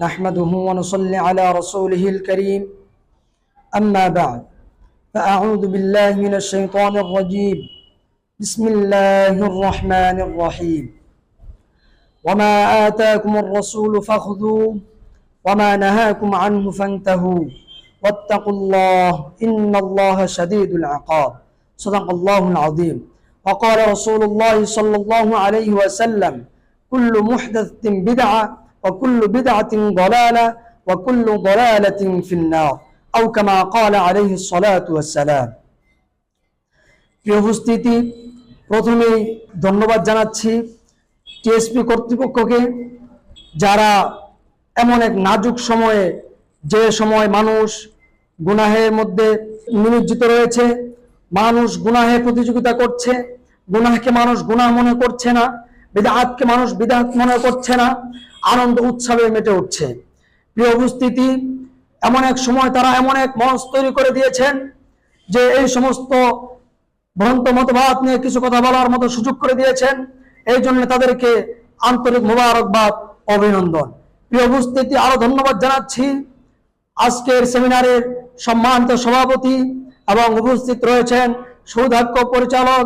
نحمده ونصلي على رسوله الكريم. أما بعد فأعوذ بالله من الشيطان الرجيم. بسم الله الرحمن الرحيم. وما آتاكم الرسول فخذوه وما نهاكم عنه فانتهوا. واتقوا الله إن الله شديد العقاب. صدق الله العظيم. وقال رسول الله صلى الله عليه وسلم كل محدث بدعة وكل بدعة ضلالة وكل ضلالة في النار أو كما قال عليه الصلاة والسلام প্রিয় উপস্থিতি প্রথমেই ধন্যবাদ জানাচ্ছি টিএসপি কর্তৃপক্ষকে যারা এমন এক নাজুক সময়ে যে সময় মানুষ গুনাহের মধ্যে নিমজ্জিত রয়েছে মানুষ গুনাহে প্রতিযোগিতা করছে গুনাহকে মানুষ গুনাহ মনে করছে না বিদাতকে মানুষ বিদাত মনে করছে না আনন্দ উৎসবে মেটে উঠছে। প্রিয় উপস্থিতি, এমন এক সময় তারা এমন এক মঞ্চ তৈরি করে দিয়েছেন যে এই সমস্ত ভ্রান্ত মতবাদ নিয়ে কিছু কথা বলার মতো সুযোগ করে দিয়েছেন। এই জন্য তাদেরকে আন্তরিক মোবারকবাদ, অভিনন্দন। প্রিয় উপস্থিতি, আরও ধন্যবাদ জানাচ্ছি আজকের সেমিনারের সম্মানিত সভাপতি এবং উপস্থিত রয়েছেন সৌধাক্য পরিচালক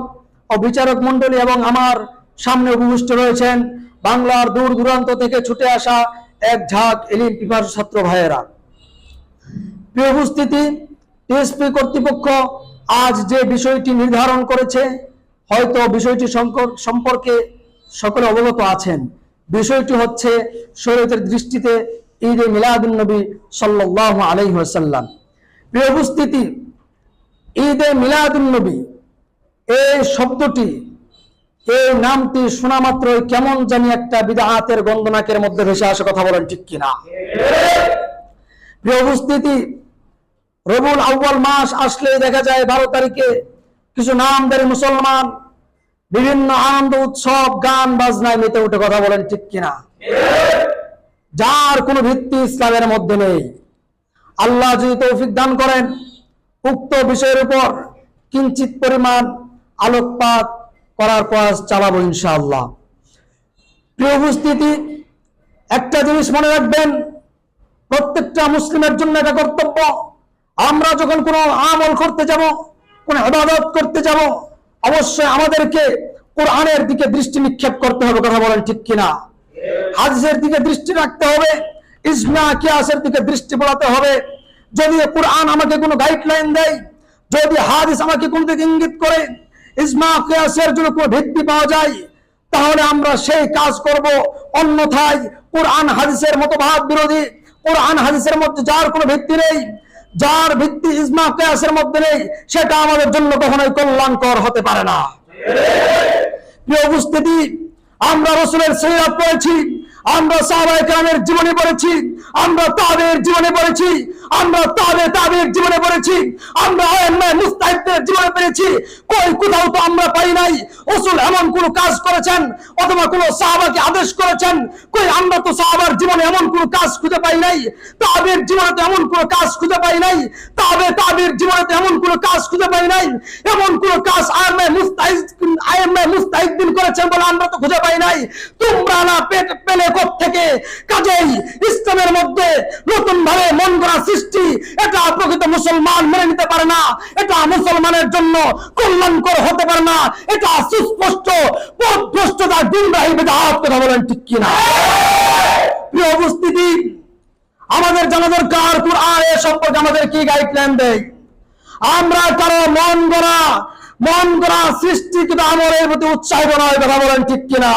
ও বিচারক মন্ডলী এবং আমার সামনে উপবিষ্ট রয়েছেন বাংলার দূর দূরান্ত থেকে ছুটে আসা এক ঝাঁক এলিম পিপাসু ছাত্র ভাইয়েরা। প্রিয় উপস্থিতি, টিএসপি কর্তৃপক্ষ আজ যে বিষয়টি নির্ধারণ করেছে, হয়তো বিষয়টি সম্পর্কে সকলে অবগত আছেন। বিষয়টি হচ্ছে শরীয়তের দৃষ্টিতে ঈদ মিলাদুল নবী সাল্লাহ আলাইহি ওয়াসাল্লাম। প্রিয় উপস্থিতি, ঈদ মিলাদুল নবী, এই শব্দটি এই নামটি শোনা মাত্রই কেমন জানি একটা বিদাহাতের গন্ধনাকের মধ্যে ভেসে আসে, কথা বলেন ঠিক কিনা? উপস্থিতি রবুল আউ্বাল মাস আসলে দেখা যায় বারো তারিখে কিছু নামদারি মুসলমান বিভিন্ন আনন্দ, উৎসব, গান, বাজনায় মেতে উঠে কথা বলেন ঠিক কিনা? যার কোনো ভিত্তি ইসলামের মধ্যে নেই। আল্লাহ যদি তৌফিক দান করেন, উক্ত বিষয়ের উপর কিঞ্চিত পরিমাণ আলোকপাত করার প্রয়াস চালাবো ইনশাআল্লাহ। প্রিয় উপস্থিতি, একটা জিনিস মনে রাখবেন, প্রত্যেকটা মুসলিমের জন্য এটা কর্তব্য। আমরা যখন কোনো আমল করতে যাব, কোন ইবাদত করতে যাব, অবশ্যই আমাদেরকে কোরআনের দিকে দৃষ্টি নিক্ষেপ করতে হবে, কথা বলেন ঠিক কিনা? হাদিসের দিকে দৃষ্টি রাখতে হবে ইসমা কিয়াসের দিকে দৃষ্টি পড়াতে হবে। যদি কোরআন আমাকে কোনো গাইডলাইন দেয়, যদি হাদিস আমাকে কোন দিকে ইঙ্গিত করে ইসমা কিয়াসের জন্য কোনো ভিত্তি পাওয়া যায়, তাহলে আমরা সেই কাজ করব। অন্যথায় কোরআন, হাদিসের মতবাদ বিরোধী। কোরআন, হাদিসের মধ্যে যার কোনো ভিত্তি নেই, যার ভিত্তি ইসমা কেয়াসের মধ্যে নেই, সেটা আমাদের জন্য কখনোই কল্যাণকর হতে পারে না। প্রিয় উপস্থিতি, আমরা রসুলের সৈরাত পড়েছি আমরা সাহাবায়ে কেরামের জীবনে পড়েছি, আমরা তাদের জীবনে পড়েছি, আমরা তাদের তাদের জীবনে পড়েছি, আমরা আয়াম্মায়ে মুস্তাহিদদের জীবনে পেয়েছি কই, কোথাও তো আমরা পাই নাই। রসুল এমন কোন কাজ করেছেন অথবা কোন সাহাবাকে আদেশ করেছেন? কই, আমরা তো সাহাবার জীবনে এমন কোন কাজ খুঁজে পাই নাই। তাদের জীবনে তো এমন কোন কাজ খুঁজে পাই নাই। তবে তাদের জীবনে তো এমন কোন কাজ খুঁজে পাই নাই। এমন কোন কাজ আয়াম্মায়ে মুস্তাহিদ আয়াম্মায়ে মুস্তাহিদ্দিন করেছেন বলে আমরা তো খুঁজে পাই নাই। তোমরা না পেট পেলে থেকে কাজেই ইসলামের মধ্যে নতুন ভাবে মন করা সৃষ্টি। এটা প্রকৃত মুসলমান মেনে নিতে পারে না। এটা মুসলমানের জন্য কল্যাণকর হতে পারে না। এটা সুস্পষ্ট পথভ্রষ্টতা গুমরাহি বেদাত। কথা বলেন ঠিক কিনা? প্রিয় উপস্থিতি, আমাদের জানা দরকার কোরআন এ সম্পর্কে আমাদের কি গাইডলাইন দেয়? আমরা কারও মন গড়া মন গড়া সৃষ্টিকৃত আমলের প্রতি উৎসাহ নয় কথা বলেন ঠিক কিনা?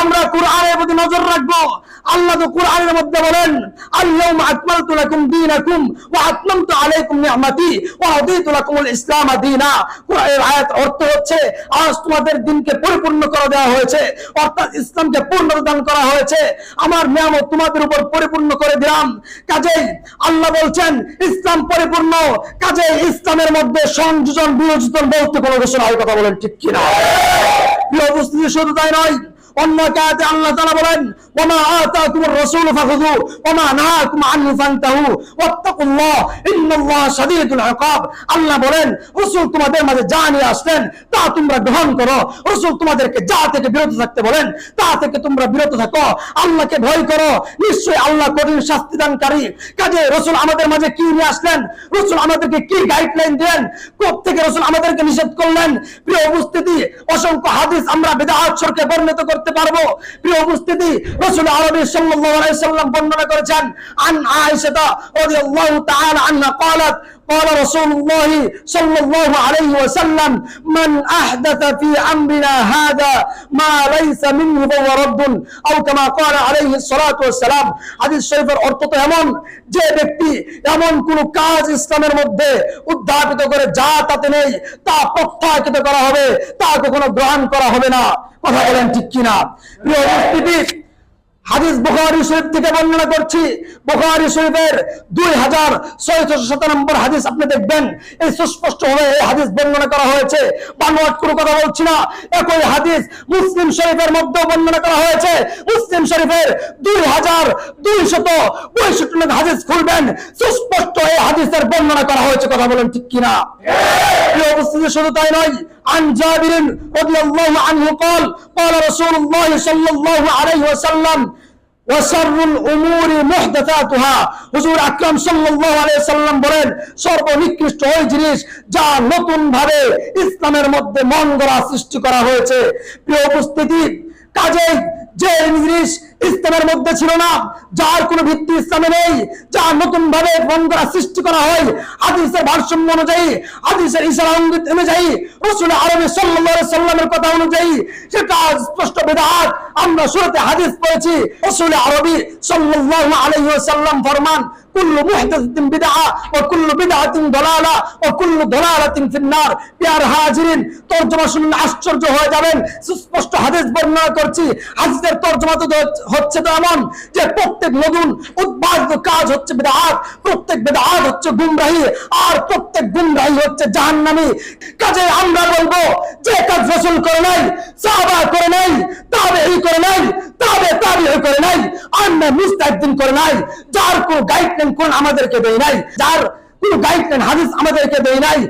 আমরা কোরআনের প্রতি নজর রাখব। আল্লাহ তো কোরআনের মধ্যে বলেন আল্লাহুম্মা আকমালতু লাকুম দীনাকুম ওয়া আতমামতু আলাইকুম নি'মাতি ওয়া রাদিতু লাকুমুল ইসলাম দীনা। কোরআনের আয়াত অর্থ হচ্ছে, আজ তোমাদের দিনকে পরিপূর্ণ করে দেওয়া হয়েছে, অর্থাৎ ইসলামকে দান করা হয়েছে। আমার নিয়ামত তোমাদের উপর পরিপূর্ণ করে দিলাম। কাজেই আল্লাহ বলছেন, ইসলাম পরিপূর্ণ। কাজেই ইসলামের মধ্যে সংযোজন বিয়োজন বলতে কোনো ঘোষণা হয় কথা বলেন ঠিক কিনা? প্রিয় উপস্থিতি শুধু তাই নয় অন্য আল্লাহ বলেন, ওমা ওমা ইন্নাল্লাহ শাদীদুল আল্লাহ বলেন তোমাদের মাঝে যা নিয়ে আসলেন, তা তোমরা গ্রহণ করো। তোমাদেরকে যা থেকে বিরত থাকতে বলেন, তা থেকে তোমরা বিরত থাকো। আল্লাহকে ভয় করো। নিশ্চয়ই আল্লাহ কঠিন শাস্তি দানকারী। কাজে রসুল আমাদের মাঝে কি নিয়ে আসলেন? রসুল আমাদেরকে কি গাইডলাইন দেন? থেকে রসুল আমাদেরকে নিষেধ করলেন? প্রিয় উপস্থিতি, অসংখ্য হাদিস আমরা বেদাহাত সরকে বর্ণিত করতে পারবো প্রিয় উপস্থিতি রসুল আরবি সাল্লাল্লাহু আলাইহি সাল্লাম বর্ণনা করেছেন আন আয়েশা রাদিয়াল্লাহু তাআলা আনহা قالت قال رسول الله صلى الله عليه وسلم من أحدث في أمرنا هذا ما ليس منه فهو رد أو كما قال عليه الصلاة والسلام হাদিস শরীফের অর্থ তো এমন যে ব্যক্তি এমন কোন কাজ ইসলামের মধ্যে উদ্ধাপিত করে যা তাতে নেই তা প্রত্যাখ্যাত করা হবে তা কখনো গ্রহণ করা হবে না কথা বলেন ঠিক কিনা প্রিয় উপস্থিতি হাদিস বুখারী শরীফ থেকে বর্ণনা করছি। বুখারী শরীফের দুই হাজার ছয়শো শত নম্বর হাদিস আপনি দেখবেন। এই সুস্পষ্ট ভাবে এই হাদিস বর্ণনা করা হয়েছে। বানোয়াট কোনো কথা বলছি না। একই হাদিস মুসলিম শরীফের মধ্যেও বর্ণনা করা হয়েছে। মুসলিম শরীফের দুই হাজার দুই শত হাদিস খুলবেন। সুস্পষ্ট এই হাদিসের বর্ণনা করা হয়েছে। কথা বলেন ঠিক কিনা? প্রিয় উপস্থিতি, শুধু তাই নয় عن جابر رضي الله عنه قال قال رسول الله صلى الله عليه وسلم وشر الامور محدثاتها হুজুর আকরাম সাল্লাল্লাহু আলাইহি সাল্লাম বলেন সর্বনিকৃষ্ট ওই জিনিস যা নতুন ভাবে ইসলামের মধ্যে মন গড়া সৃষ্টি করা হয়েছে প্রিয় উপস্থিতি কাজেই যে জিনিস ইসলামের মধ্যে ছিল না, যার কোনো ভিত্তি ইসলামে নেই যা নতুন ভাবে মন সৃষ্টি করা হয়, হাদিসের ভারসাম্য অনুযায়ী, হাদিসের ইশারা ইঙ্গিত অনুযায়ী, রসুল আরবি আলাইহি সাল্লামের কথা অনুযায়ী সেটা স্পষ্ট বেদাত। আমরা শুরুতে হাদিস পড়েছি, রসুল আরবি সাল্লাল্লাহু আলাইহি ওয়াসাল্লাম ফরমান, কুল্লু মুহদাসাতিন বিদআ ওয়া কুল্লু বিদআতিন দালালা ওয়া কুল্লু দালালাতিন ফিন্নার। প্রিয় হাজিরিন, তরজমা শুনলে আশ্চর্য হয়ে যাবেন। সুস্পষ্ট হাদিস বর্ণনা করছি, হাদিসের তরজমা তো হচ্ছে তো এমন যে প্রত্যেক নতুন উদ্ভাবিত কাজ হচ্ছে বেদাত, প্রত্যেক বেদাত হচ্ছে গুমরাহি, আর প্রত্যেক গুমরাহি হচ্ছে জাহান্নামী। কাজে আমরা বলব, যে কাজ রসুল করে নাই, সাহাবা করে নাই তাবে এই করে নাই, তাবে তাবে করে নাই আমরা মুস্তাহিদিন করে নাই, যার কোন গাইডলাইন কোন আমাদেরকে দেয় নাই, যার কোন গাইডলাইন হাদিস আমাদেরকে দেয় নাই।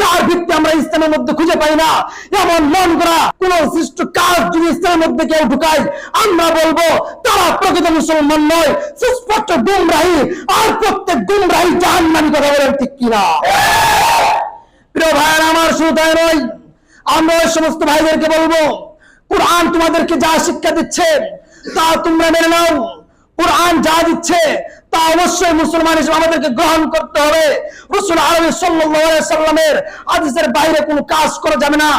যার ভিত্তি আমরা ইসলামের মধ্যে খুঁজে পাই না। এমন মন করা কোন সৃষ্ট কাজ যদি ইসলামের মধ্যে কেউ ঢুকায়, আমরা বলব, তারা প্রকৃত মুসলমান নয়, সুস্পষ্ট গুমরাহি, আর প্রত্যেক গুমরাহি জাহান্নামী কথা বলেন ঠিক কিনা? প্রিয় ভাইয়ের, আমার শুধু তাই নয়, আমরা ওই সমস্ত ভাইদেরকে বলব, কোরআন তোমাদেরকে যা শিক্ষা দিচ্ছে, তা তোমরা মেনে নাও। কোরআন যা দিচ্ছে তা অবশ্যই মুসলমান হিসেবে আমাদেরকে গ্রহণ করতে হবে। রসুল আরবি সাল্লামের আদেশের বাইরে কোনো কাজ করা যাবে না।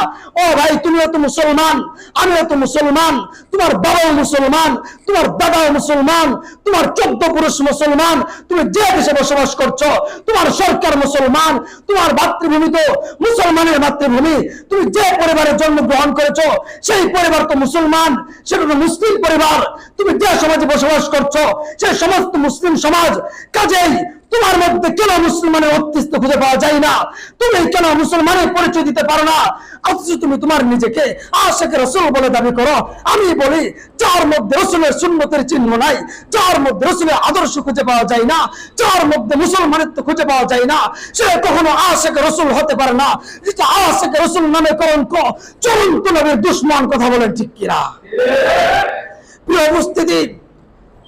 ও ভাই তুমিও তো মুসলমান আমিও তো মুসলমান, তোমার বাবাও মুসলমান, তোমার দাদাও মুসলমান, তোমার চোদ্দ পুরুষ মুসলমান, তুমি যে দেশে বসবাস করছ, তোমার সরকার মুসলমান, তোমার মাতৃভূমি তো মুসলমানের মাতৃভূমি। তুমি যে পরিবারে জন্মগ্রহণ করেছ, সেই পরিবার তো মুসলমান, সেটা মুসলিম পরিবার। তুমি যে সমাজে বসবাস করছ সেই সমস্ত মুসলিম সমাজ কাজেই তোমার মধ্যে কেন মুসলমানের অস্তিত্ব খুঁজে পাওয়া যায় না? তুমি কেন মুসলমানের পরিচয় দিতে পারো না? অথচ তুমি তোমার নিজেকে আশেখ রসুল বলে দাবি করো। আমি বলি, যার মধ্যে রসুলের সুন্নতের চিহ্ন নাই, যার মধ্যে রসুলের আদর্শ খুঁজে পাওয়া যায় না, যার মধ্যে মুসলমানের তো খুঁজে পাওয়া যায় না, সে কখনো আশেখ রসুল হতে পারে না। যেটা আশেখ রসুল নামে কলঙ্ক। চলন্ত নবীর দুশ্মন কথা বলেন ঠিক কিনা? প্রিয় উপস্থিতি,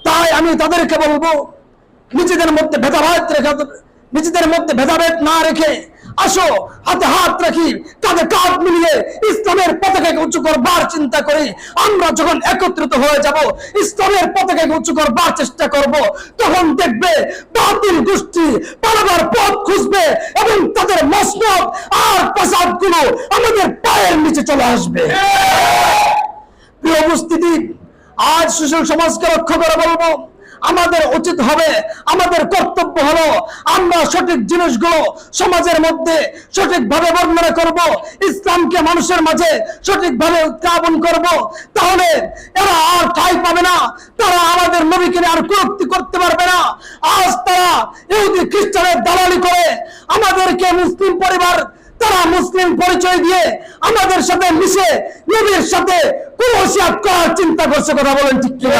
তাই আমি তাদেরকে বলব নিজেদের মধ্যে ভেদাভেদ রেখে নিজেদের মধ্যে ভেদাভেদ না রেখে আসো, হাতে হাত রাখি, কাঁধে কাঁধ মিলিয়ে ইসলামের পতাকাকে উঁচু করবার চিন্তা করি। আমরা যখন একত্রিত হয়ে যাব, ইসলামের পতাকাকে উঁচু করবার চেষ্টা করব, তখন দেখবে বাতিল গোষ্ঠী পালাবার পথ খুঁজবে এবং তাদের মসনদ আর প্রসাদগুলো আমাদের পায়ের নিচে চলে আসবে। প্রিয় উপস্থিতি, আজ সুশীল সমাজকে রক্ষা করে বলব আমাদের উচিত হবে, আমাদের কর্তব্য হলো আমরা সঠিক জিনিসগুলো সমাজের মধ্যে সঠিকভাবে বর্ণনা করব, ইসলামকে মানুষের মাঝে সঠিকভাবে উত্থাপন করব। তাহলে এরা আর ঠাই পাবে না, তারা আমাদের নবীকে আর কুরক্তি করতে পারবে না। আজ তারা ইহুদি, খ্রিস্টানের দালালি করে আমাদেরকে মুসলিম পরিবার, তারা মুসলিম পরিচয় দিয়ে আমাদের সাথে মিশে নবীর সাথে কুরসিয়াত করার চিন্তা করছে, কথা বলেন ঠিক কিনা?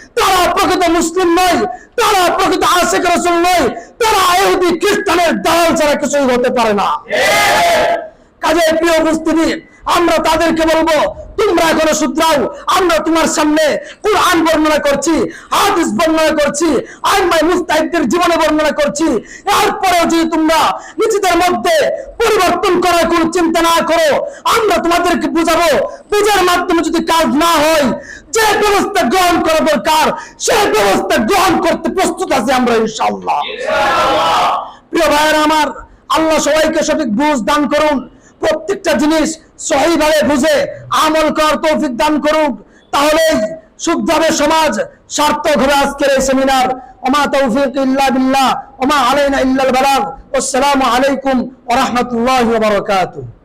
তারা প্রকৃত মুসলিম নয় তারা প্রকৃত আশেখ রসুল নয় তারা খ্রিস্টানের দালাল ছাড়া কিছুই হতে পারে না। কাজে প্রিয় উপস্থিতি আমরা তাদেরকে বলব তোমরা এখনও শুধরাও। আমরা তোমার সামনে কোরআন বর্ণনা করছি হাদিস বর্ণনা করছি আইমাই মুস্তাহিদদের জীবনে বর্ণনা করছি। এরপরেও যদি তোমরা নিজেদের মধ্যে পরিবর্তন করার কোনো চিন্তা না করো আমরা তোমাদেরকে বুঝাবো বুঝার মাধ্যমে যদি কাজ না হয় যে ব্যবস্থা গ্রহণ করা দরকার সেই ব্যবস্থা গ্রহণ করতে প্রস্তুত আছি আমরা ইনশাআল্লাহ। প্রিয় ভাইয়েরা আমার আল্লাহ সবাইকে সঠিক বুঝ দান করুন। প্রত্যেকটা জিনিস সহিভাবে বুঝে আমল করার তৌফিক দান করুক। তাহলেই শুদ্ধভাবে সমাজ সার্থক হবে আজকের এই সেমিনার ওমা তৌফিক ইল্লা বিল্লাহ, ওমা আলাইনা ইল্লাল বালাগ। আসসালামু আলাইকুম ওয়া রাহমাতুল্লাহি ওয়া বারাকাতুহু।